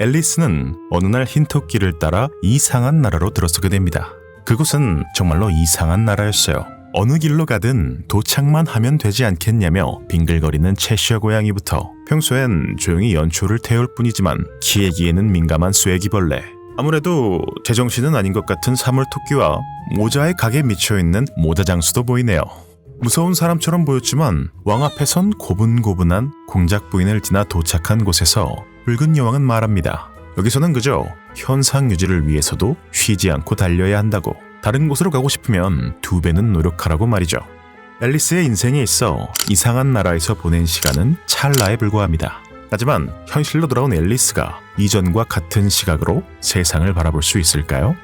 앨리스는 어느 날 흰토끼를 따라 이상한 나라로 들어서게 됩니다. 그곳은 정말로 이상한 나라였어요. 어느 길로 가든 도착만 하면 되지 않겠냐며 빙글거리는 채셔 고양이부터 평소엔 조용히 연초를 태울 뿐이지만 기에기에는 민감한 쐐기벌레 아무래도 제정신은 아닌 것 같은 사물토끼와 모자의 각에 미쳐있는 모자장수도 보이네요. 무서운 사람처럼 보였지만 왕 앞에선 고분고분한 공작 부인을 지나 도착한 곳에서 붉은 여왕은 말합니다. 여기서는 그저 현상 유지를 위해서도 쉬지 않고 달려야 한다고. 다른 곳으로 가고 싶으면 두 배는 노력하라고 말이죠. 앨리스의 인생에 있어 이상한 나라에서 보낸 시간은 찰나에 불과합니다. 하지만 현실로 돌아온 앨리스가 이전과 같은 시각으로 세상을 바라볼 수 있을까요?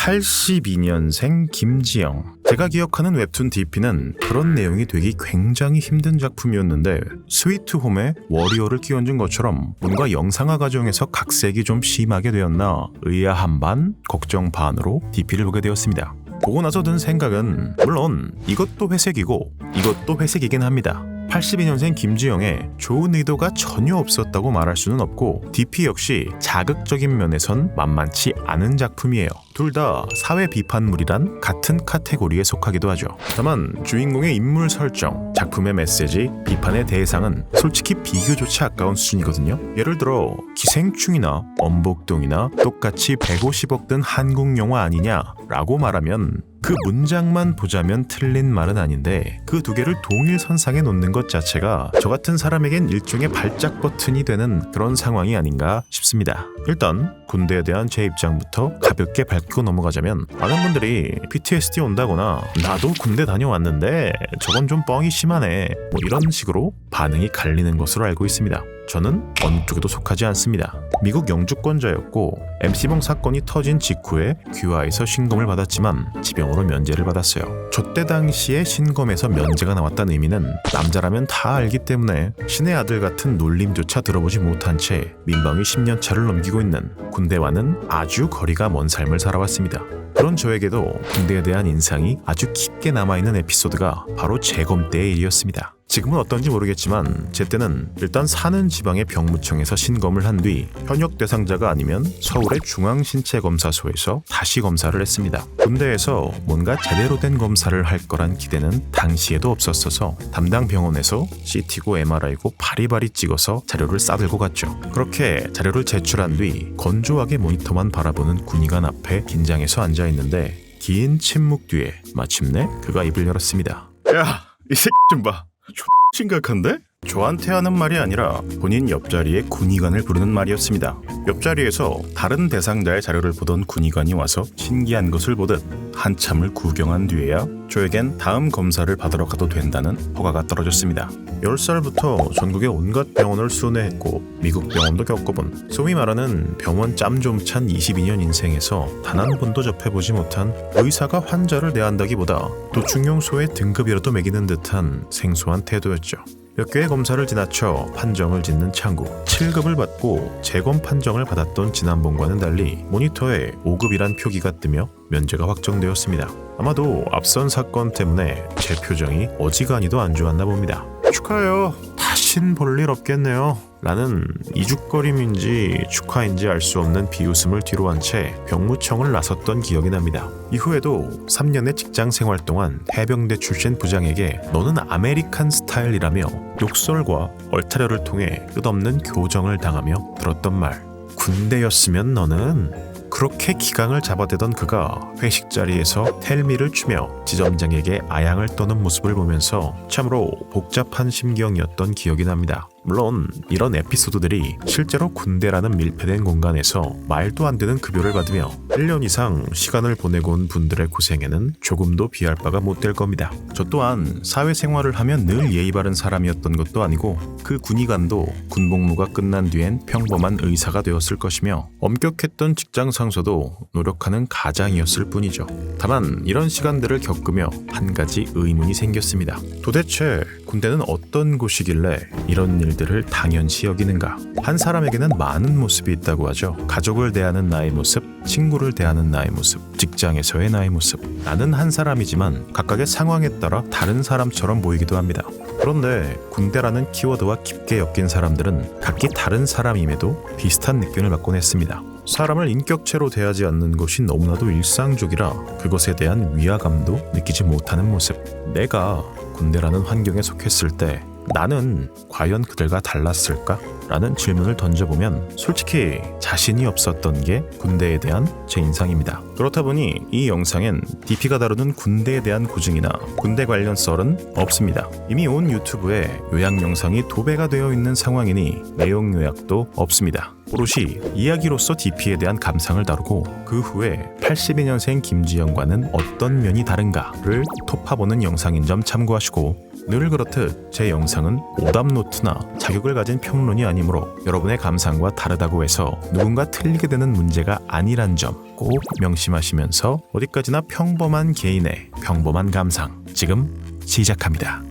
(82년생) 김지영. 제가 기억하는 웹툰 DP는 그런 내용이 되기 굉장히 힘든 작품이었는데 스위트홈에 워리어를 끼얹은 것처럼 뭔가 영상화 과정에서 각색이 좀 심하게 되었나 의아한 반 걱정 반으로 DP를 보게 되었습니다. 보고 나서 든 생각은 물론 이것도 회색이고 이것도 회색이긴 합니다 82년생 김지영의 좋은 의도가 전혀 없었다고 말할 수는 없고 DP 역시 자극적인 면에선 만만치 않은 작품이에요. 둘 다 사회 비판물이란 같은 카테고리에 속하기도 하죠. 다만 주인공의 인물 설정, 작품의 메시지, 비판의 대상은 솔직히 비교조차 아까운 수준이거든요. 예를 들어 기생충이나 엄복동이나 똑같이 150억 든 한국 영화 아니냐라고 말하면 그 문장만 보자면 틀린 말은 아닌데 그 두 개를 동일 선상에 놓는 것 자체가 저 같은 사람에겐 일종의 발작 버튼이 되는 그런 상황이 아닌가 싶습니다. 일단 군대에 대한 제 입장부터 가볍게 밝히고 넘어가자면 많은 분들이 PTSD 온다거나 나도 군대 다녀왔는데 저건 좀 뻥이 심하네 뭐 이런 식으로 반응이 갈리는 것으로 알고 있습니다. 저는 어느 쪽에도 속하지 않습니다. 미국 영주권자였고 MC봉 사건이 터진 직후에 귀화해서 신검을 받았지만 지병으로 면제를 받았어요. 저때 당시에 신검에서 면제가 나왔다는 의미는 남자라면 다 알기 때문에 신의 아들 같은 놀림조차 들어보지 못한 채 민방위 10년 차를 넘기고 있는 군대와는 아주 거리가 먼 삶을 살아왔습니다. 그런 저에게도 군대에 대한 인상이 아주 깊게 남아있는 에피소드가 바로 재검 때의 일이었습니다. 지금은 어떤지 모르겠지만 제 때는 일단 사는 지방의 병무청에서 신검을 한 뒤 현역 대상자가 아니면 서울의 중앙신체검사소에서 다시 검사를 했습니다. 군대에서 뭔가 제대로 된 검사를 할 거란 기대는 당시에도 없었어서 담당 병원에서 CT고 MRI고 바리바리 찍어서 자료를 싸들고 갔죠. 그렇게 자료를 제출한 뒤 건조하게 모니터만 바라보는 군의관 앞에 긴장해서 앉아 있는데 긴 침묵 뒤에 마침내 그가 입을 열었습니다. 야, 이 새끼 좀 봐. 심각한데? 저한테 하는 말이 아니라 본인 옆자리의 군의관을 부르는 말이었습니다. 옆자리에서 다른 대상자의 자료를 보던 군의관이 와서 신기한 것을 보듯 한참을 구경한 뒤에야 저에겐 다음 검사를 받으러 가도 된다는 허가가 떨어졌습니다. 10살부터 전국의 온갖 병원을 순회했고 미국 병원도 겪어본 소위 말하는 병원 짬 좀 찬 22년 인생에서 단 한 번도 접해보지 못한 의사가 환자를 대한다기보다 도충용소의 등급이라도 매기는 듯한 생소한 태도였죠. 몇 개의 검사를 지나쳐 판정을 짓는 창구 7급을 받고 재검 판정을 받았던 지난번과는 달리 모니터에 5급이란 표기가 뜨며 면제가 확정되었습니다. 아마도 앞선 사건 때문에 제 표정이 어지간히도 안 좋았나 봅니다. 축하해요. 다신 볼 일 없겠네요. 라는 이죽거림인지 축하인지 알 수 없는 비웃음을 뒤로 한 채 병무청을 나섰던 기억이 납니다. 이후에도 3년의 직장 생활 동안 해병대 출신 부장에게 너는 아메리칸 스타일이라며 욕설과 얼타려를 통해 끝없는 교정을 당하며 들었던 말. 군대였으면 너는 그렇게 기강을 잡아대던 그가 회식 자리에서 텔미를 추며 지점장에게 아양을 떠는 모습을 보면서 참으로 복잡한 심경이었던 기억이 납니다. 물론 이런 에피소드들이 실제로 군대라는 밀폐된 공간에서 말도 안 되는 급여를 받으며 1년 이상 시간을 보내고 온 분들의 고생에는 조금도 비할 바가 못 될 겁니다. 저 또한 사회생활을 하면 늘 예의 바른 사람이었던 것도 아니고 그 군의관도 군복무가 끝난 뒤엔 평범한 의사가 되었을 것이며 엄격했던 직장 상사도 노력하는 가장이었을 뿐이죠. 다만 이런 시간들을 겪으며 한 가지 의문이 생겼습니다. 도대체 군대는 어떤 곳이길래 이런 일들을 당연시 여기는가? 한 사람에게는 많은 모습이 있다고 하죠. 가족을 대하는 나의 모습, 친구를 대하는 나의 모습, 직장에서의 나의 모습. 나는 한 사람이지만 각각의 상황에 따라 다른 사람처럼 보이기도 합니다. 그런데 군대라는 키워드와 깊게 엮인 사람들은 각기 다른 사람임에도 비슷한 느낌을 받곤 했습니다. 사람을 인격체로 대하지 않는 것이 너무나도 일상적이라 그것에 대한 위화감도 느끼지 못하는 모습. 내가 군대라는 환경에 속했을 때 나는 과연 그들과 달랐을까? 라는 질문을 던져보면 솔직히 자신이 없었던 게 군대에 대한 제 인상입니다. 그렇다 보니 이 영상엔 DP가 다루는 군대에 대한 고증이나 군대 관련 썰은 없습니다. 이미 온 유튜브에 요약 영상이 도배가 되어 있는 상황이니 내용 요약도 없습니다. 오롯이 이야기로서 DP에 대한 감상을 다루고 그 후에 82년생 김지영과는 어떤 면이 다른가를 톱파보는 영상인 점 참고하시고 늘 그렇듯 제 영상은 오답 노트나 자격을 가진 평론이 아니므로 여러분의 감상과 다르다고 해서 누군가 틀리게 되는 문제가 아니란 점 꼭 명심하시면서 어디까지나 평범한 개인의 평범한 감상 지금 시작합니다.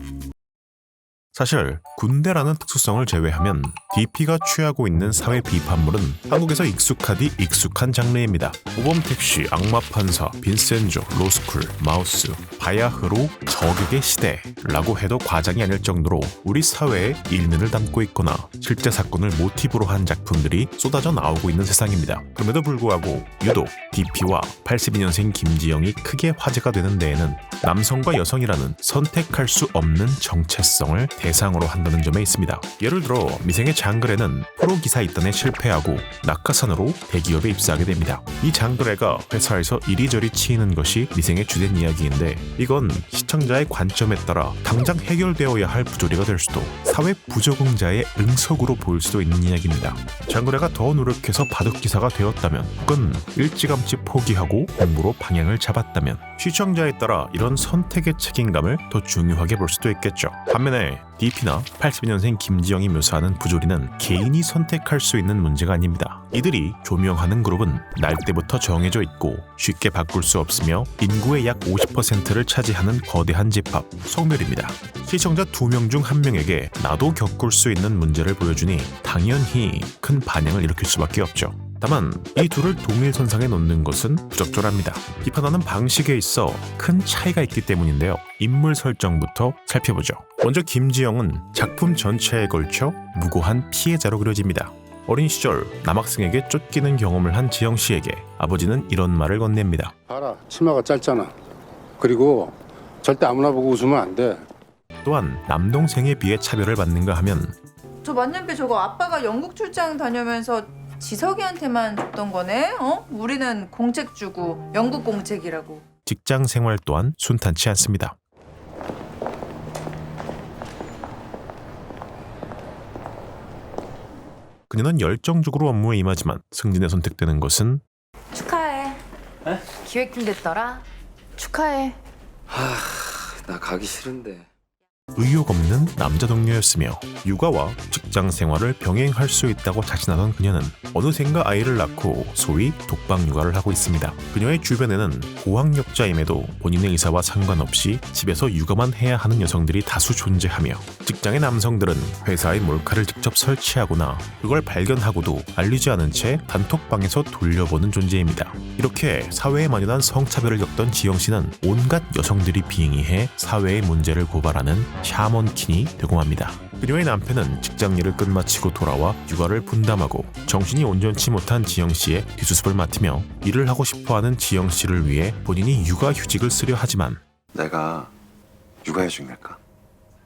사실 군대라는 특수성을 제외하면 DP가 취하고 있는 사회 비판물은 한국에서 익숙하디 익숙한 장르입니다. 모범 택시, 악마 판사, 빈센조, 로스쿨, 마우스, 바야흐로 저격의 시대라고 해도 과장이 아닐 정도로 우리 사회에 일면을 담고 있거나 실제 사건을 모티브로 한 작품들이 쏟아져 나오고 있는 세상입니다. 그럼에도 불구하고 유독 DP와 82년생 김지영이 크게 화제가 되는 데에는 남성과 여성이라는 선택할 수 없는 정체성을 대 상으로 한다는 점에 있습니다. 예를 들어 미생의 장그래는 프로 기사 입단에 실패하고 낙하산으로 대기업에 입사하게 됩니다. 이 장그래가 회사에서 이리저리 치이는 것이 미생의 주된 이야기인데 이건 시청자의 관점에 따라 당장 해결되어야 할 부조리가 될 수도 사회 부적응자의 응석으로 보일 수도 있는 이야기입니다. 장그래가 더 노력해서 바둑 기사가 되었다면 혹은 일찌감치 포기하고 공부로 방향을 잡았다면 시청자에 따라 이런 선택의 책임감을 더 중요하게 볼 수도 있겠죠. 반면에 DP나 82년생 김지영이 묘사하는 부조리는 개인이 선택할 수 있는 문제가 아닙니다. 이들이 조명하는 그룹은 날 때부터 정해져 있고 쉽게 바꿀 수 없으며 인구의 약 50%를 차지하는 거대한 집합, 성멸입니다. 시청자 두명중한 명에게 나도 겪을 수 있는 문제를 보여주니 당연히 큰 반향을 일으킬 수밖에 없죠. 다만 이 둘을 동일선상에 놓는 것은 부적절합니다. 비판하는 방식에 있어 큰 차이가 있기 때문인데요. 인물 설정부터 살펴보죠. 먼저 김지영은 작품 전체에 걸쳐 무고한 피해자로 그려집니다. 어린 시절 남학생에게 쫓기는 경험을 한 지영 씨에게 아버지는 이런 말을 건넵니다. 봐라 치마가 짧잖아 그리고 절대 아무나 보고 웃으면 안 돼 또한 남동생에 비해 차별을 받는가 하면 저 만년비 저거 아빠가 영국 출장 다녀면서 지석이한테만 줬던 거네? 어? 우리는 공책 주고 영국 공책이라고. 직장 생활 또한 순탄치 않습니다. 그녀는 열정적으로 업무에 임하지만 승진에 선택되는 것은 축하해. 기획팀 됐더라. 축하해. 나 가기 싫은데. 의욕 없는 남자 동료였으며 육아와 직장 생활을 병행할 수 있다고 자신하던 그녀는 어느샌가 아이를 낳고 소위 독방 육아를 하고 있습니다. 그녀의 주변에는 고학력자임에도 본인의 의사와 상관없이 집에서 육아만 해야 하는 여성들이 다수 존재하며 직장의 남성들은 회사의 몰카를 직접 설치하거나 그걸 발견하고도 알리지 않은 채 단톡방에서 돌려보는 존재입니다. 이렇게 사회에 만연한 성차별을 겪던 지영 씨는 온갖 여성들이 빙의해 사회의 문제를 고발하는 샤먼킨이 되고 맙니다. 그녀의 남편은 직장 일을 끝마치고 돌아와 육아를 분담하고 정신이 온전치 못한 지영 씨의 뒷수습을 맡으며 일을 하고 싶어하는 지영 씨를 위해 본인이 육아 휴직을 쓰려 하지만 내가 육아휴직 낼까?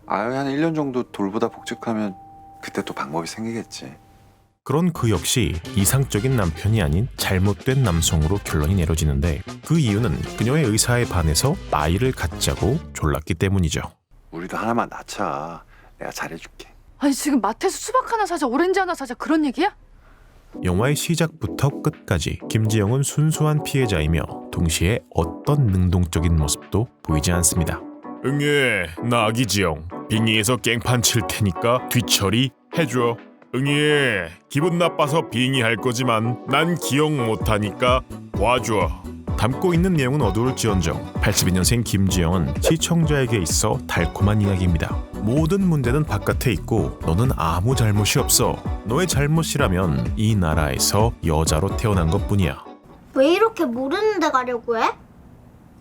아유 한 1년 정도 돌보다 복직하면 그때 또 방법이 생기겠지. 그런 그 역시 이상적인 남편이 아닌 잘못된 남성으로 결론이 내려지는데 그 이유는 그녀의 의사에 반해서 아이를 갖자고 졸랐기 때문이죠. 우리도 하나만 낳자. 내가 잘해줄게. 아니 지금 마트에서 수박 하나 사자, 오렌지 하나 사자 그런 얘기야? 영화의 시작부터 끝까지 김지영은 순수한 피해자이며 동시에 어떤 능동적인 모습도 보이지 않습니다. 응애, 나 아기지영. 빙의에서 깽판 칠 테니까 뒤처리 해줘. 응애, 기분 나빠서 빙의할 거지만 난 기억 못하니까 와줘. 담고 있는 내용은 어두울지언정 82년생 김지영은 시청자에게 있어 달콤한 이야기입니다. 모든 문제는 바깥에 있고 너는 아무 잘못이 없어. 너의 잘못이라면 이 나라에서 여자로 태어난 것뿐이야. 왜 이렇게 모르는 데 가려고 해?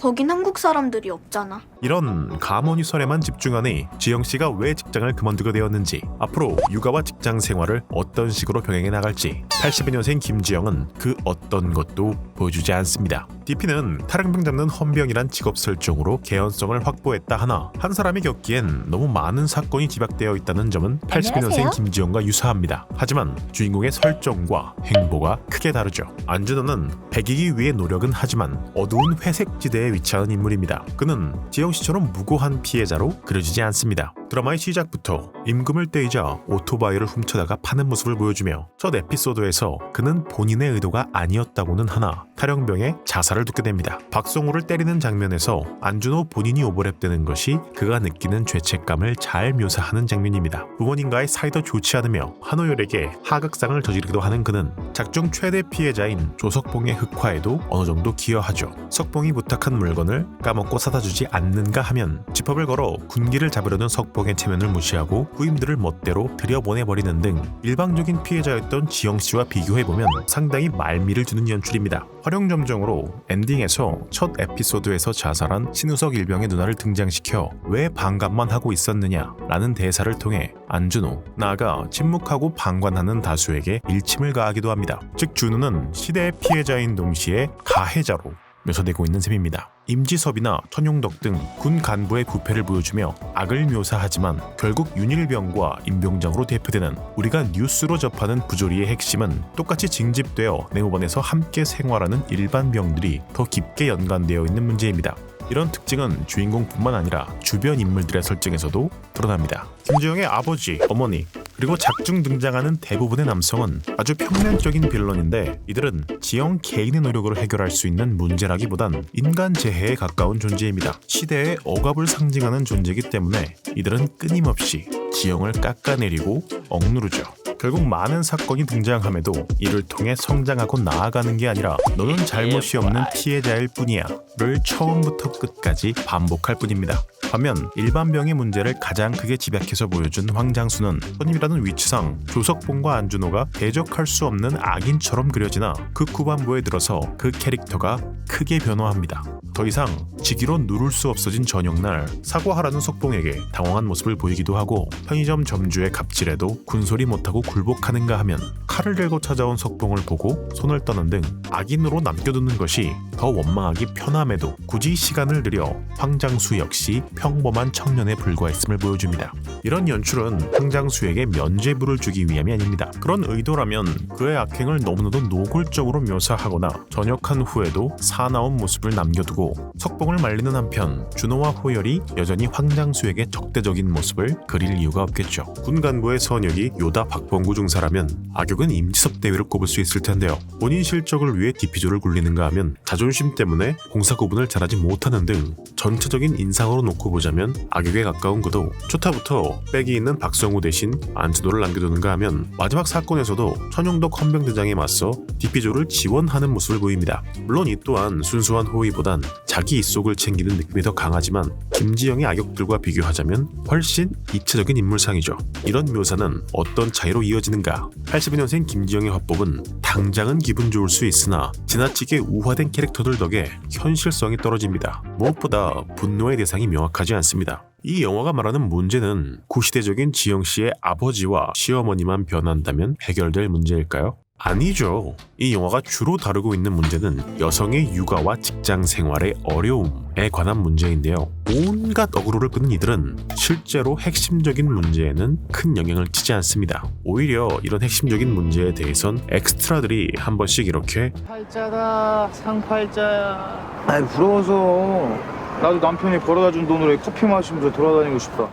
거긴 한국 사람들이 없잖아. 이런 가모니 설에만 집중하니 지영 씨가 왜 직장을 그만두게 되었는지 앞으로 육아와 직장 생활을 어떤 식으로 병행해 나갈지 82년생 김지영은 그 어떤 것도 보여주지 않습니다. DP는 탈행병 잡는 헌병이란 직업 설정으로 개연성을 확보했다 하나 한 사람이 겪기엔 너무 많은 사건이 지박되어 있다는 점은 82년생 김지영과 유사합니다. 하지만 주인공의 설정과 행보가 크게 다르죠. 안준호는 배기기 위해 노력은 하지만 어두운 회색 지대에 위치하는 인물입니다. 그는 지영 씨처럼 무고한 피해자로 그려지지 않습니다. 드라마의 시작부터 임금을 떼이자 오토바이를 훔쳐다가 파는 모습을 보여주며 첫 에피소드에서 그는 본인의 의도가 아니었다고는 하나 탈영병에 자살을 돕게 됩니다. 박성호를 때리는 장면에서 안준호 본인이 오버랩되는 것이 그가 느끼는 죄책감을 잘 묘사하는 장면입니다. 부모님과의 사이도 좋지 않으며 한호열에게 하극상을 저지르기도 하는 그는 작중 최대 피해자인 조석봉의 흑화에도 어느 정도 기여하죠. 석봉이 부탁한 물건을 까먹고 사다 주지 않는가 하면 지퍼를 걸어 군기를 잡으려는 석봉 의 체면을 무시하고 후임들을 멋대로 들여보내버리는 등 일방적인 피해자였던 지영 씨와 비교해보면 상당히 말미를 주는 연출입니다. 활용점정으로 엔딩에서 첫 에피소드에서 자살한 신우석 일병의 누나를 등장시켜 왜 반감만 하고 있었느냐 라는 대사를 통해 안준호, 나아가 침묵하고 방관하는 다수에게 일침을 가하기도 합니다. 즉 준우는 시대의 피해자인 동시에 가해자로 묘사되고 있는 셈입니다. 임지섭이나 천용덕 등 군 간부의 부패를 보여주며 악을 묘사하지만 결국 윤일병과 임병장으로 대표되는 우리가 뉴스로 접하는 부조리의 핵심은 똑같이 징집되어 내무반에서 함께 생활하는 일반 병들이 더 깊게 연관되어 있는 문제입니다. 이런 특징은 주인공뿐만 아니라 주변 인물들의 설정에서도 드러납니다. 김지영의 아버지, 어머니, 그리고 작중 등장하는 대부분의 남성은 아주 평면적인 빌런인데 이들은 지영 개인의 노력으로 해결할 수 있는 문제라기보단 인간 재해에 가까운 존재입니다. 시대의 억압을 상징하는 존재이기 때문에 이들은 끊임없이 지영을 깎아내리고 억누르죠. 결국 많은 사건이 등장함에도 이를 통해 성장하고 나아가는 게 아니라 너는 잘못이 없는 피해자일 뿐이야 를 처음부터 끝까지 반복할 뿐입니다. 반면 일반병의 문제를 가장 크게 집약해서 보여준 황장수는 선임이라는 위치상 조석봉과 안준호가 대적할 수 없는 악인처럼 그려지나 그 후반부에 들어서 그 캐릭터가 크게 변화합니다. 더 이상 지기로 누를 수 없어진 저녁날 사과하라는 석봉에게 당황한 모습을 보이기도 하고 편의점 점주의 갑질에도 군소리 못하고 굴복하는가 하면 칼을 들고 찾아온 석봉을 보고 손을 떠는 등 악인으로 남겨두는 것이 더 원망하기 편함에도 굳이 시간을 들여 황장수 역시 평범한 청년에 불과했음을 보여줍니다. 이런 연출은 황장수에게 면죄부를 주기 위함이 아닙니다. 그런 의도라면 그의 악행을 너무나도 노골적으로 묘사하거나 전역한 후에도 사나운 모습을 남겨두고 석봉을 말리는 한편 준호와 호열이 여전히 황장수에게 적대적인 모습을 그릴 이유가 없겠죠. 군 간부의 선역이 요다 박범구 중사라면 악역은 임지섭 대위를 꼽을 수 있을 텐데요. 본인 실적을 위해 디피조를 굴리는가 하면 자존심 때문에 공사 구분을 잘하지 못하는 등 전체적인 인상으로 놓고 보자면 악역에 가까운 그도 초타부터 백이 있는 박성우 대신 안준호를 남겨두는가 하면 마지막 사건에서도 천용덕 헌병대장에 맞서 디피조를 지원하는 모습을 보입니다. 물론 이 또한 순수한 호의보단 자기 입속을 챙기는 느낌이 더 강하지만 김지영의 악역들과 비교하자면 훨씬 입체적인 인물상이죠. 이런 묘사는 어떤 차이로 이어지는가? 82년생 김지영의 화법은 당장은 기분 좋을 수 있으나 지나치게 우화된 캐릭터들 덕에 현실성이 떨어집니다. 무엇보다 분노의 대상이 명확하지 않습니다. 이 영화가 말하는 문제는 구시대적인 지영 씨의 아버지와 시어머니만 변한다면 해결될 문제일까요? 아니죠. 이 영화가 주로 다루고 있는 문제는 여성의 육아와 직장 생활의 어려움에 관한 문제인데요. 온갖 어그로를 끄는 이들은 실제로 핵심적인 문제에는 큰 영향을 치지 않습니다. 오히려 이런 핵심적인 문제에 대해선 엑스트라들이 한 번씩 이렇게 팔자다 상팔자야 아이 부러워서 나도 남편이 벌어다 준 돈으로 커피 마시면서 돌아다니고 싶다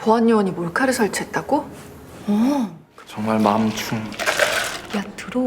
보안 요원이 몰카를 설치했다고? 어. 정말 마음충 야 들어.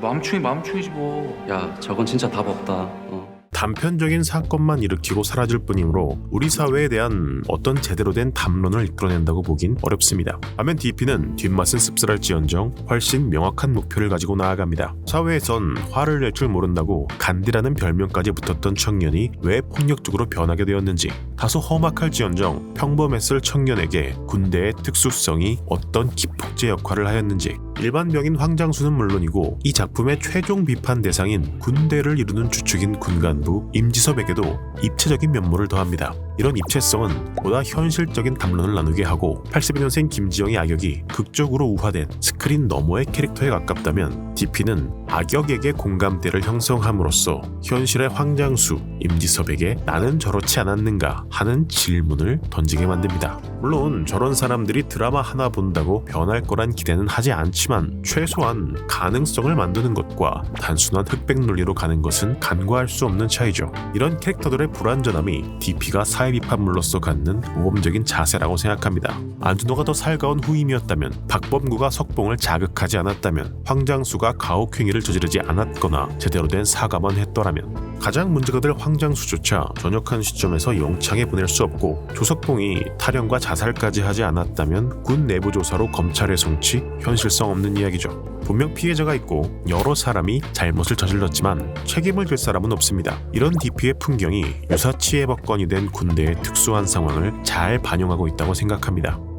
마음충이 마음충이지 뭐 야, 저건 진짜 답 없다. 어. 단편적인 사건만 일으키고 사라질 뿐이므로 우리 사회에 대한 어떤 제대로 된 담론을 이끌어낸다고 보긴 어렵습니다. 반면 DP는 뒷맛은 씁쓸할지언정 훨씬 명확한 목표를 가지고 나아갑니다. 사회에선 화를 낼 줄 모른다고 간디라는 별명까지 붙었던 청년이 왜 폭력적으로 변하게 되었는지 다소 험악할지언정 평범했을 청년에게 군대의 특수성이 어떤 기폭제 역할을 하였는지 일반 병인 황장수는 물론이고 이 작품의 최종 비판 대상인 군대를 이루는 주축인 군간부 임지섭에게도 입체적인 면모를 더합니다. 이런 입체성은 보다 현실적인 담론을 나누게 하고 82년생 김지영의 악역이 극적으로 우화된 스크린 너머의 캐릭터에 가깝다면 DP는 악역에게 공감대를 형성함으로써 현실의 황장수 임지섭에게 나는 저렇지 않았는가 하는 질문을 던지게 만듭니다. 물론 저런 사람들이 드라마 하나 본다고 변할 거란 기대는 하지 않지만 최소한 가능성을 만드는 것과 단순한 흑백 논리로 가는 것은 간과할 수 없는 차이죠. 이런 캐릭터들의 불완전함이 DP가 사회 비판물로서 갖는 모범적인 자세라고 생각합니다. 안준호가 더 살가운 후임이었다면 박범구가 석봉을 자극하지 않았다면 황장수가 가혹행위를 저지르지 않았거나 제대로 된 사과만 했더라면 가장 문제가 될 황장수조차 전역한 시점에서 영창에 보낼 수 없고 조석봉이 탈영과 자살까지 하지 않았다면 군 내부 조사로 검찰의 송치 현실성 없는 이야기죠. 분명 피해자가 있고 여러 사람이 잘못을 저질렀지만 책임을 질 사람은 없습니다. 이런 DP의 풍경이 유사치의 법권이 된 군대의 특수한 상황을 잘 반영하고 있다고 생각합니다.